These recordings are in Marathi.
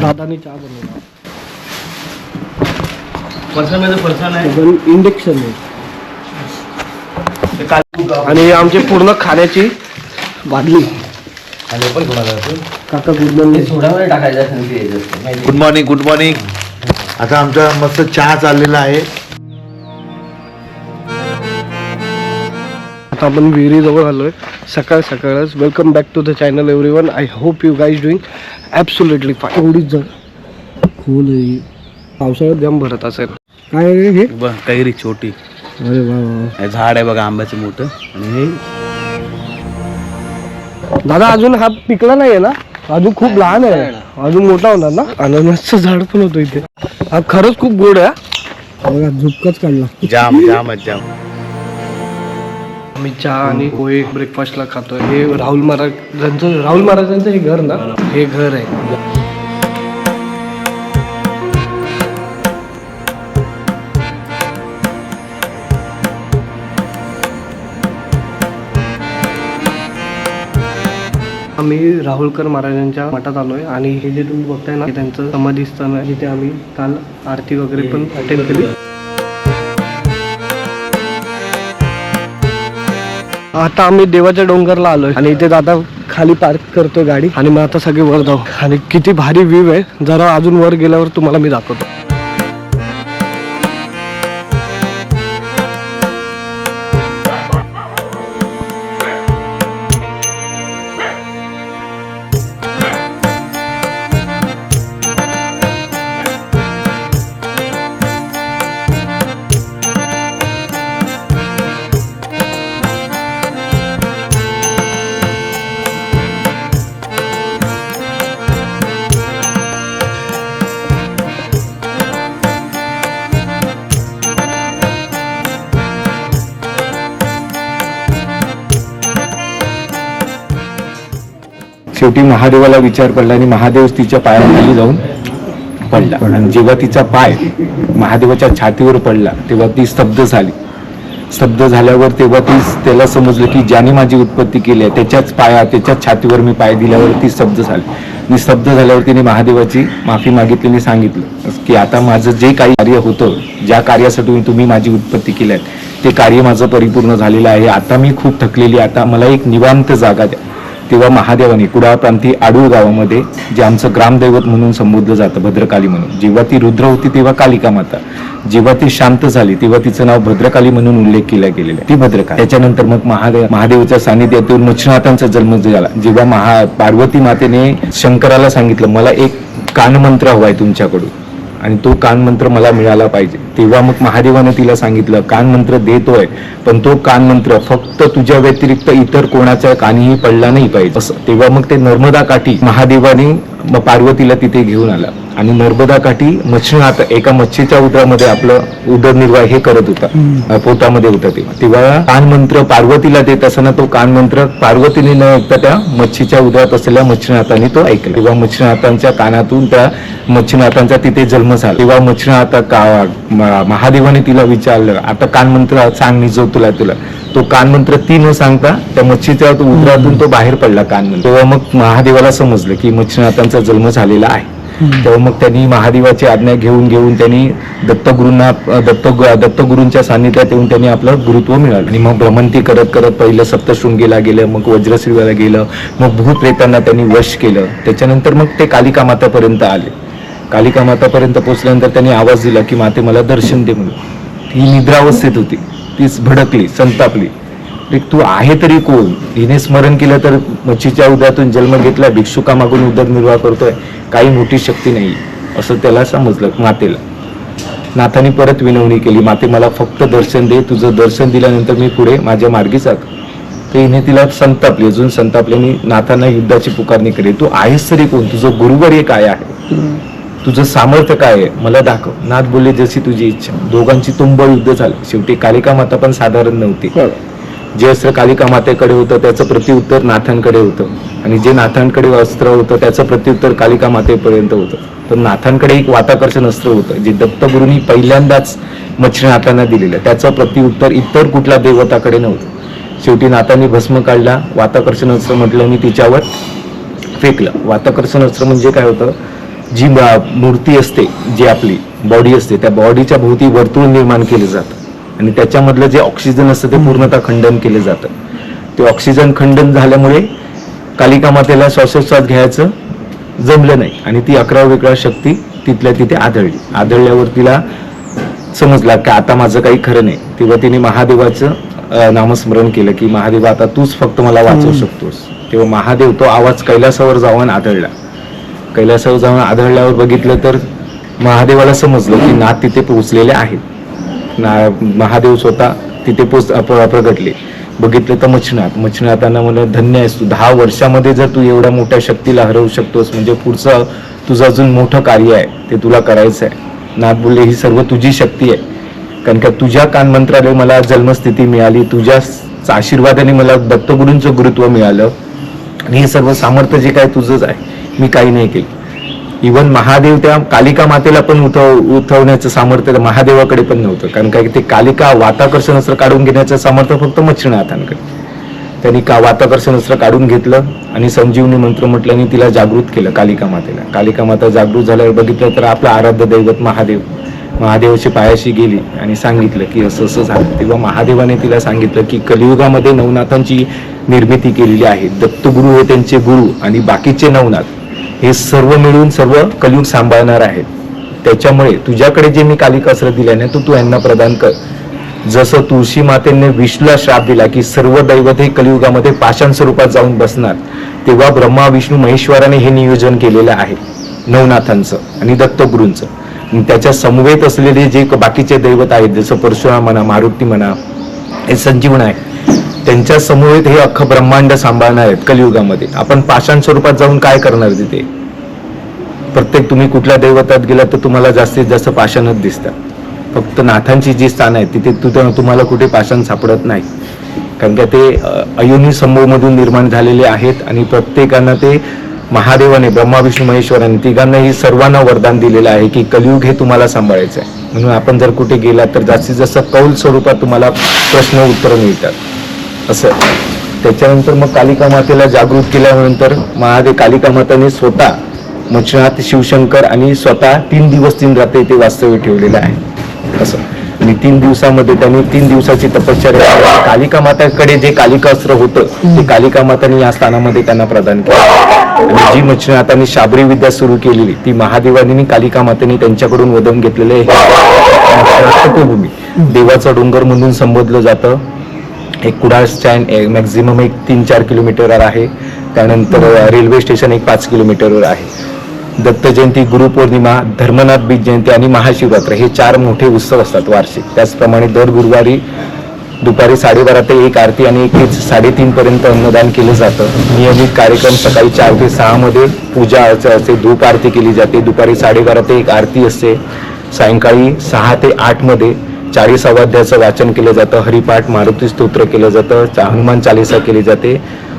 दादानी चहा बनवला. फरसाणमध्ये फरसाण आहे. पण इंडक्शन आहे. आणि आमची पूर्ण खाण्याची बादली. आणि पण सोडामध्ये टाकायचं गुड मॉर्निंग गुड मॉर्निंग आता आमचा मस्त चहा चाललेला आहे. आता आपण विहिरीजवळ आलोय. सकाळ सकाळच. Welcome back to the channel everyone I hope you guys doing absolutely fine एवढीच जण खोल आहे. पावसाळ्यात जाम भरत असेल. काय आहे हे? बघ कैरी छोटी. अरे वा वा हे झाड आहे बघा आंब्याचं मोठं. आणि हे दादा अजून हा पिकला नाही आहे ना? अजून खूप लहान आहे. अजून मोठा होणार ना? अननसचं झाड पण होतं इथे. हा खरंच खूप गोड आहे हा. बघा झुपकाच काढला जाम जाम आहे, जाम. आम्ही चहा आणि पोहे ब्रेकफास्टला खातोय. हे राहुल महाराजांचं राहुल महाराजांचं हे घर ना? हे घर आहे. आम्ही राहुलकर महाराजांच्या मठात आलोय आणि हे जे तुम्ही बघताय ना हे त्यांचं समाधी स्थान आहे. जिथे आम्ही काल आरती वगैरे पण अटेंड केली. आता आम्ही देवाच्या डोंगरला आलोय. आणि इथे दादा खाली पार्क करतोय गाडी. आणि मग आता सगळे वर जाऊ. आणि किती भारी व्ह्यू आहे. जरा अजून वर गेल्यावर तुम्हाला मी दाखवतो. शेवटी महादेवाला विचार पडला आणि महादेव तिच्या पायाखाली जाऊन पडला. आणि जेव्हा तिचा पाय महादेवाच्या छातीवर पडला तेव्हा ती स्तब्ध झाली. स्तब्ध झाल्यावर तेव्हा ती त्याला समजलं की ज्याने माझी उत्पत्ती केली आहे त्याच्याच पाया त्याच्याच छातीवर मी पाय दिल्यावर ती स्तब्ध झाली. आणि स्तब्ध झाल्यावर तिने महादेवाची माफी मागितली आणि सांगितलं की आता माझं जे काही कार्य होतं ज्या कार्यासाठी तुम्ही माझी उत्पत्ती केली आहे ते कार्य माझं परिपूर्ण झालेलं आहे. आता मी खूप थकलेली आहे. आता मला एक निवांत जागा द्या. तेव्हा महादेवाने कुडाळ प्रांती आडूळ गावामध्ये जे आमचं ग्रामदैवत म्हणून संबोधलं जातं भद्रकाली म्हणून जेव्हा ती रुद्र होती तेव्हा कालिका माता. जेव्हा ती शांत झाली तेव्हा तिचं नाव भद्रकाली म्हणून उल्लेख केला गेलेला आहे. ती भद्रकाली. त्याच्यानंतर मग महादेव महादेवाच्या सानिध्यातून मच्छनाथांचा जन्म झाला. जेव्हा महा पार्वती मातेने शंकराला सांगितलं मला एक कानमंत्र हवाय तुमच्याकडून. आणि तो कानमंत्र मला मिळाला पाहिजे. तेव्हा मग महादेवाने तिला सांगितलं कानमंत्र देतोय पण तो कानमंत्र फक्त तुझ्या व्यतिरिक्त इतर कोणाच्या कानीही पडला नाही पाहिजे. असं. तेव्हा मग ते नर्मदा काठी महादेवाने म- पार्वतीला तिथे घेऊन आला. आणि नर्मदा काठी मच्छीनाथ एका मच्छीच्या उदरामध्ये आपलं उदरनिर्वाह हे करत होता. पोटामध्ये होता तेव्हा. तेव्हा कानमंत्र पार्वतीला देत असताना तो कानमंत्र पार्वतीने न ऐकता त्या मच्छीच्या उदरात असलेल्या मच्छीनाथांनी तो ऐकला. तेव्हा मच्छीनाथांच्या कानातून त्या मच्छीनाथांचा तिथे जन्म झाला. तेव्हा मच्छीनाथ महादेवाने तिला विचारलं. आता कानमंत्र सांग निजव तुला तुला. तो कानमंत्र ती न सांगता त्या मच्छीच्या उदरातून तो बाहेर पडला कानमंत्र तेव्हा मग महादेवाला समजलं की मच्छीनाथांचा जन्म झालेला आहे. तेव्हा मग त्यांनी महादेवाची आज्ञा घेऊन घेऊन त्यांनी दत्तगुरूंना दत्त दत्तगुरूंच्या सान्निध्यात येऊन त्यांनी आपलं गुरुत्व मिळालं आणि मग भ्रमंती करत करत पहिलं सप्तशृंगीला गेलं मग वज्रश्रीला गेलं मग भूतप्रेतांना त्यांनी वश केलं. त्याच्यानंतर मग ते कालिका मातापर्यंत आले. कालिका मातापर्यंत पोहोचल्यानंतर त्यांनी आवाज दिला की माते मला दर्शन दे म्हणून. ही निद्रावस्थेत होती. तीच भडकली संतापली. रे, तू आहे तरी कोण? हिने स्मरण केलं तर मच्छीच्या उद्यातून जन्म घेतला भिक्षुकामागून उदरनिर्वाह करतोय. काही मोठी शक्ती नाही. असं त्याला समजलं मातेला. नाथाने परत विनवणी केली माते मला फक्त दर्शन दे. तुझं दर्शन दिल्यानंतर मी पुढे माझ्या मार्गी जातो तर हिने तिला संतापली. अजून संतापल्याने नाथांना युद्धाची पुकारणी केली. तू आहेस तरी कोण? तुझं गुरुवर्य काय आहे. तुझं सामर्थ्य काय आहे? मला दाखव. नाथ बोलले जशी तुझी इच्छा. दोघांची तुंब युद्ध झालं. शेवटी कालिका माता पण साधारण नव्हती. जे अस्त्र कालिका मातेकडे होतं त्याचं प्रत्युत्तर नाथांकडे होतं. आणि जे नाथांकडे अस्त्र होतं त्याचं प्रत्युत्तर कालिका मातेपर्यंत होतं. तर नाथांकडे एक वाताकर्षण अस्त्र होतं जे दत्तगुरूंनी पहिल्यांदाच मच्छीनाथांना दिलेलं. त्याचं प्रत्युत्तर इतर कुठल्या देवताकडे नव्हतं. शेवटी नाताने भस्म काढला. वाताकर्षण अस्त्र म्हटलं मी तिच्यावर फेकलं. वाताकर्षण अस्त्र म्हणजे काय होतं? जी मूर्ती असते जी आपली बॉडी असते त्या बॉडीच्या भोवती वर्तुळ निर्माण केलं जातं. आणि त्याच्यामधलं जे ऑक्सिजन असतं ते पूर्णतः खंडन केलं जातं. ते ऑक्सिजन खंडन झाल्यामुळे कालिका मातेला श्वासोच्छ्वास घ्यायचं जमलं नाही. आणि ती अकरा वेगळा शक्ती तिथल्या तिथे आढळली आढळल्यावर तिला समजला की आता माझं काही खरं नाही. तेव्हा तिने महादेवाचं नामस्मरण केलं की महादेवा आता तूच फक्त मला वाचवू शकतोस. तेव्हा महादेव तो आवाज कैलासावर जाऊन आढळला कैलासावर जाऊन आढळल्यावर बघितलं तर महादेवाला समजलं की नाथ तिथे पोहोचलेले आहेत. ना महादेव स्वतः तिथे पोच प्रगटले. बघितलं तर मच्छनाथ मच्छनाथांना म्हणलं धन्य आहेस तू. दहा वर्षामध्ये जर तू एवढ्या मोठ्या शक्तीला हरवू शकतोस म्हणजे पुढचं तुझं अजून मोठं कार्य आहे ते तुला करायचं आहे. नाथ बोलले ही सर्व तुझी शक्ती आहे. कारण का तुझ्या कान मंत्रालय मला जन्मस्थिती मिळाली तुझ्या आशीर्वादाने मला दत्तगुरूंचं गुरुत्व मिळालं. आणि हे सर्व सामर्थ्य जे काय तुझंच आहे मी काही नाही केलं. इवन महादेव त्या कालिका मातेला पण उठव उठवण्याचं सामर्थ्य महादेवाकडे पण नव्हतं. कारण काय ते कालिका वाताकर्षण अस्त्र काढून घेण्याचं सामर्थ्य फक्त मच्छिनाथांकडे त्यांनी का वाताकर्षण अस्त्र काढून घेतलं आणि संजीवनी मंत्र म्हटल्याने तिला जागृत केलं कालिका मातेला. कालिका माता जागृत झाल्यावर बघितलं तर आपलं आराध्य दैवत महादेव महादेवाची पायाशी गेली आणि सांगितलं की असं असं झालं. तेव्हा महादेवाने तिला सांगितलं की कलियुगामध्ये नवनाथांची निर्मिती केलेली आहे. दत्तगुरु हे त्यांचे गुरु आणि बाकीचे नवनाथ हे सर्व मिळून सर्व कलियुग सांभाळणार आहेत त्याच्यामुळे तुझ्याकडे जे मी काली कसरत ना तू तू यांना प्रदान कर. जसं तुळशी मातेने विष्णूला श्राप दिला की सर्व दैवत हे कलियुगामध्ये पाषाण स्वरूपात जाऊन बसणार तेव्हा ब्रह्मा विष्णू महेश्वराने हे नियोजन केलेलं आहे नवनाथांचं आणि दत्तगुरूंचं. त्याच्या समवेत असलेले जे बाकीचे दैवत आहेत जसं परशुराम म्हणा मारुती म्हणा हे संजीवन आहे त्यांच्या समवेत हे अख्खं ब्रह्मांड सांभाळणार आहेत कलियुगामध्ये. आपण पाषाण स्वरूपात जाऊन काय करणार तिथे? प्रत्येक तुम्ही कुठल्या दैवतात गेलात तर तुम्हाला जास्तीत जास्त पाषाणच दिसतात. फक्त नाथांची जी स्थान आहेत तिथे तू तुम्हाला कुठे पाषाण सापडत नाही. कारण का ते अयोनी समूहमधून निर्माण झालेले आहेत आणि प्रत्येकांना ते महादेवाने ब्रह्मा विष्णू महेश्वराने तिघांनाही सर्वांना वरदान दिलेलं आहे की कलियुग हे तुम्हाला सांभाळायचं आहे. म्हणून आपण जर कुठे गेलात तर जास्तीत जास्त कौल स्वरूपात तुम्हाला प्रश्न उत्तरं मिळतात. असं. त्याच्यानंतर मग कालिका मातेला जागृत केल्यानंतर महादेव कालिका माताने स्वतः मच्छनाथ शिवशंकर आणि स्वतः तीन दिवस तीन रात्र ते वास्तव्य ठेवलेलं आहे. असं. आणि तीन दिवसामध्ये त्यांनी तीन दिवसाची तपश्चर्या कालिका माताकडे जे कालिका अस्त्र होतं ते कालिका माताने या स्थानामध्ये त्यांना प्रदान केलं. आणि जी मच्छनाथांनी शाबरी विद्या सुरू केलेली ती महादेवानी कालिका मातेने त्यांच्याकडून वदन घेतलेले तपोभूमी देवाचा डोंगर म्हणून संबोधलं जातं. एक कुडाळ स्टँड मॅक्झिमम एक तीन चार किलोमीटरवर आहे. त्यानंतर रेल्वे स्टेशन एक पाच किलोमीटरवर आहे. दत्त जयंती गुरुपौर्णिमा धर्मनाथ बीज जयंती आणि महाशिवरात्र हे चार मोठे उत्सव असतात वार्षिक. त्याचप्रमाणे दर गुरुवारी दुपारी साडेबारा ते एक आरती आणि एक साडेतीनपर्यंत अन्नदान केलं जातं. नियमित कार्यक्रम सकाळी चार ते सहामध्ये पूजा अर्चा असते धूप आरती केली जाते. दुपारी साडेबारा ते एक आरती असते. सायंकाळी सहा ते आठमध्ये चाळीस अवाध्याचं वाचन केलं जातं हरिपाठ मारुती स्तोत्र केलं जातं हनुमान चालिसा केली जाते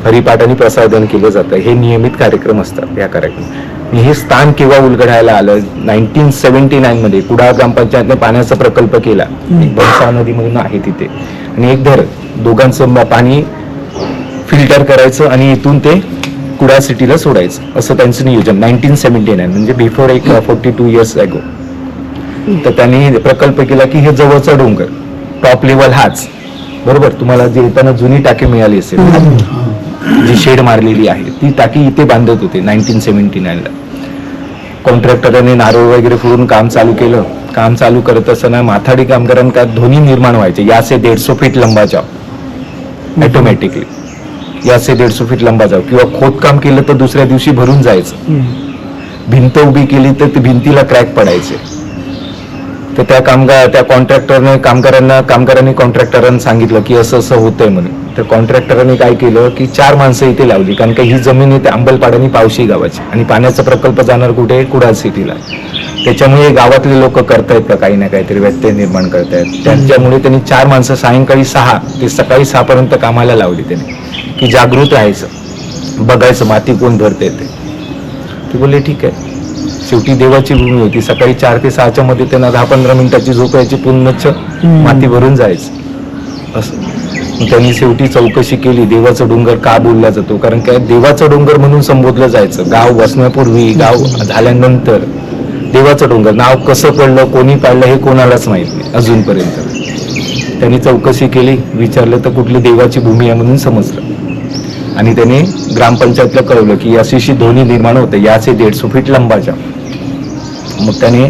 हरिपाठ आणि प्रसादन केलं जातं. हे नियमित कार्यक्रम असतात या कार्यक्रम. मी हे स्थान केव्हा उलगडायला आलं? नाईन्टीन सेव्हन्टी नाईन मध्ये कुडाळ ग्रामपंचायतने पाण्याचा प्रकल्प केला. एक नदी म्हणून आहे तिथे. आणि एक धर दोघांचं पाणी फिल्टर करायचं आणि इथून ते कुडाळ सिटीला सोडायचं. असं त्यांचं नियोजन नाईन्टीन सेव्हन्टी नाईन म्हणजे बिफोर एक फोर्टी टू इयर्स अगो तर त्यांनी प्रकल्प केला की हे जवळचा डोंगर टॉप लेवल हाच. बरोबर? तुम्हाला जे येताना जुनी टाकी मिळाली असेल जी शेड मारलेली आहे ती टाकी इथे बांधत होते नाईन्टीन सेव्हन्टी नाईनला कॉन्ट्रॅक्टरांनी नारळ वगैरे फोडून काम चालू केलं. काम चालू करत असताना माथाडी कामगारांना ध्वनी निर्माण व्हायचे. याचे दीडशे फीट लंबा जाव. ऑटोमॅटिकली याचे दीडशे फीट लंबा जाव. किंवा खोदकाम केलं तर दुसऱ्या दिवशी भरून जायचं. भिंत उभी केली तर ती भिंतीला क्रॅक पडायचे. तर त्या कामगार त्या कॉन्ट्रॅक्टरने कामगारांना कामगारांनी कॉन्ट्रॅक्टरांना सांगितलं की असं असं होतंय म्हणून तर कॉन्ट्रॅक्टरांनी काय केलं की चार माणसं इथे लावली कारण का ही जमीन इथे अंबलपाड्यानी पावशी गावाची आणि पाण्याचा प्रकल्प जाणार कुठे? कुडाळ सिटीला त्याच्यामुळे गावातले लोक करतायत का काही ना काहीतरी व्यत्यय निर्माण करतायत. त्यांच्यामुळे त्यांनी चार माणसं सायंकाळी सहा ते सकाळी सहापर्यंत कामाला लावली त्यांनी. की जागृत राहायचं बघायचं माती कोण भरते ते बोलले ठीक आहे. शेवटी देवाची भूमी होती. सकाळी चार ते सहाच्या मध्ये त्यांना दहा पंधरा मिनिटाची झोप यायची पुन्नच माती भरून जायचं. असं. त्यांनी शेवटी चौकशी केली देवाचा डोंगर का बोलला जातो? कारण काय? देवाचा डोंगर म्हणून संबोधलं जायचं. गाव वसण्यापूर्वी गाव झाल्यानंतर देवाचा डोंगर. नाव कसं पडलं कोणी पाडलं हे कोणालाच माहीत नाही अजूनपर्यंत. त्यांनी चौकशी केली विचारलं तर कुठली देवाची भूमी आहे म्हणून समजलं. आणि त्याने ग्रामपंचायतला कळवलं की अशी ध्वनी निर्माण होते याचे दीडशे फीट लंबाच्या. मग त्याने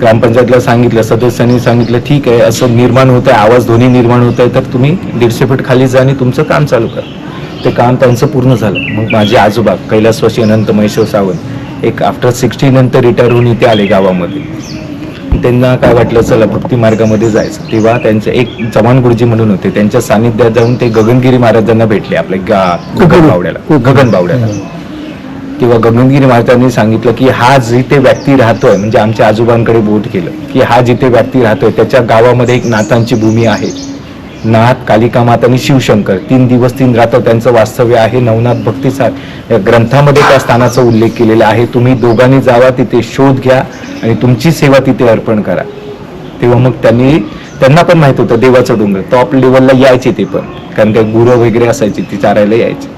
ग्रामपंचायतला सांगितलं सदस्यांनी सांगितलं ठीक आहे असं निर्माण होत आहे आवाज ध्वनी निर्माण होत आहे तर तुम्ही दीडशे फीट खाली जा आणि तुमचं काम चालू करा. ते काम त्यांचं पूर्ण झालं. मग माझे आजोबा कैलासवासी अनंत महेश्वर सावंत एक आफ्टर सिक्स्टी नंतर रिटायर होऊन इथे आले गावामध्ये. त्यांना काय वाटलं चला भक्ती मार्गामध्ये जायचं. तेव्हा त्यांचे एक चव्हाण गुरुजी म्हणून होते त्यांच्या सानिध्यात जाऊन ते गगनगिरी महाराजांना भेटले आपल्या गा गगन बावड्याला गगन बावड्याला किंवा गगनगिरी महाराजांनी सांगितलं की हा जिथे व्यक्ती राहतोय म्हणजे आमच्या आजोबांकडे बोट केलं की हा जिथे व्यक्ती राहतोय त्याच्या गावामध्ये एक नाथांची भूमी आहे. नाथ कालिका माता आणि शिवशंकर तीन दिवस तीन रात्र त्यांचं वास्तव्य आहे. नवनाथ भक्तीसार या ग्रंथामध्ये त्या स्थानाचा उल्लेख केलेला आहे. तुम्ही दोघांनी जावा तिथे शोध घ्या आणि तुमची सेवा तिथे अर्पण करा. तेव्हा मग त्यांनी त्यांना पण माहीत होतं देवाचं डोंगर टॉप लेवलला यायचे ते पण. कारण काही गुरं वगैरे असायचे ती चारायला यायचे.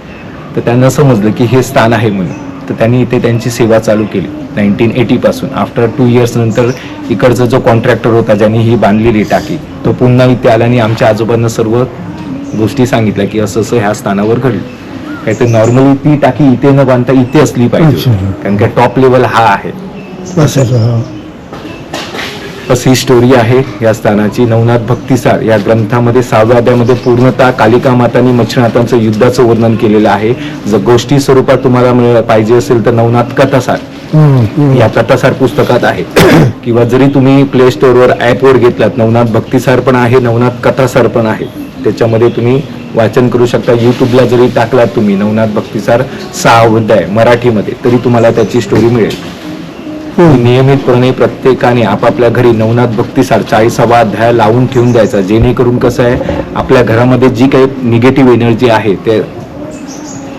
तर त्यांना समजलं की हे स्थान आहे म्हणून. तर त्यांनी इथे त्यांची सेवा चालू केली. नाईन्टीन एटी पासून. आफ्टर टू इयर्स नंतर इकडचा जो कॉन्ट्रॅक्टर होता ज्यांनी ही बांधलेली टाकी तो पुन्हा इथे आला आणि आमच्या आजोबांना सर्व गोष्टी सांगितल्या की असं असं ह्या स्थानावर घडलं. काय तर नॉर्मली ती टाकी इथे न बांधता इथे असली पाहिजे. कारण का टॉप लेवल हा आहे. हा. ही स्टोरी आहे या स्थानाची? नवनाथ भक्तिसार या ग्रंथामध्ये सहाव्या पूर्णतः कालिका माता आणि मच्छनाथांचं युद्धाचं वर्णन केलेलं आहे. जर गोष्टी स्वरूपात तुम्हाला पाहिजे असेल तर नवनाथ कथासार. या कथासार पुस्तकात आहे. किंवा जरी तुम्ही प्ले स्टोअरवर ॲपवर घेतलात नवनाथ भक्तिसार पण आहे नवनाथ कथासार पण आहे. त्याच्यामध्ये तुम्ही वाचन करू शकता. युट्यूबला जरी टाकलात तुम्ही नवनाथ भक्तिसार सहा अध्याय मराठीमध्ये तरी तुम्हाला त्याची स्टोरी मिळेल. नियमितपणे प्रत्येकाने आपापल्या घरी नवनाथ भक्तीसार चाळीसावा अध्याय लावून ठेवून द्यायचा. जेणेकरून कसं आहे आपल्या घरामध्ये जी काही निगेटिव्ह एनर्जी आहे ते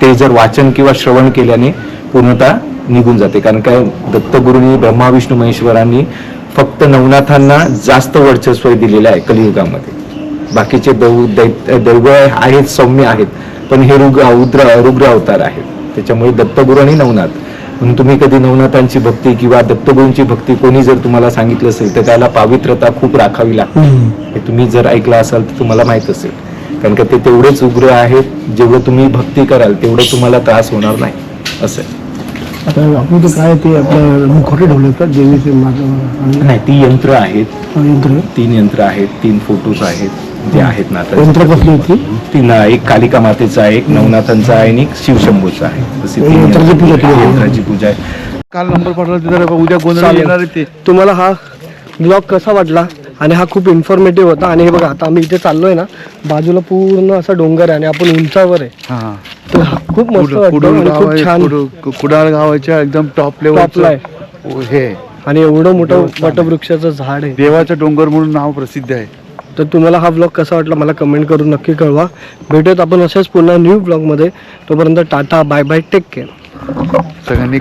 ते जर वाचन किंवा श्रवण केल्याने पूर्णतः निघून जाते. कारण काय दत्तगुरूंनी ब्रह्मा विष्णू महेश्वरांनी फक्त नवनाथांना जास्त वर्चस्व दिलेलं आहे कलियुगामध्ये. बाकीचे दौ दैव आहेत सौम्य आहेत पण हे रुग रुद्र रुग्र अवतार आहेत. त्याच्यामुळे दत्तगुरू आणि नवनाथ म्हणून तुम्ही कधी नवनाथांची भक्ती किंवा दत्तगुरूंची भक्ती कोणी जर तुम्हाला सांगितलं असेल तर त्याला पावित्रता खूप राखावी लागते. हे तुम्ही जर ऐकलं असाल तर तुम्हाला माहीत असेल. कारण का ते तेवढेच उग्र आहेत जेवढं तुम्ही भक्ती कराल तेवढं तुम्हाला त्रास होणार नाही. असं. आता आपण ते काय ते आपलं मुखोटे ठेवले देवीचे नाही ती यंत्र आहेत. यंत्र. तीन यंत्र आहेत तीन फोटोज आहेत. जे आहेत ना आता. यंत्र कसली होती? तीन एक कालिका मातेचा आहे एक नवनाथांचा आहे आणि एक शिवशंभूचा आहे. यंत्राची पूजा केली. आहे. काल नंबर पाठवला तिथं उद्या गोंधळ. येणार आहे ते. तुम्हाला हा ब्लॉग कसा वाटला? आणि हा खूप इन्फॉर्मेटिव्ह होता. आणि हे बघा आता आम्ही इथे चाललोय ना बाजूला पूर्ण असा डोंगर आहे आणि आपण उंचावर आहे. हा. तर हा खूप मस्त छान. कुडू- कुडाळ गावाच्या एकदम टॉप लेवल हे आणि एवढं मोठं वटवृक्षाचं झाड आहे. देवाचा डोंगर म्हणून नाव प्रसिद्ध आहे. तर तुम्हाला हा ब्लॉग कसा वाटला मला कमेंट करून नक्की कळवा. भेटूयात आपण अशाच पुन्हा न्यू ब्लॉगमध्ये तोपर्यंत tata bye bye take care सगळ्यांनी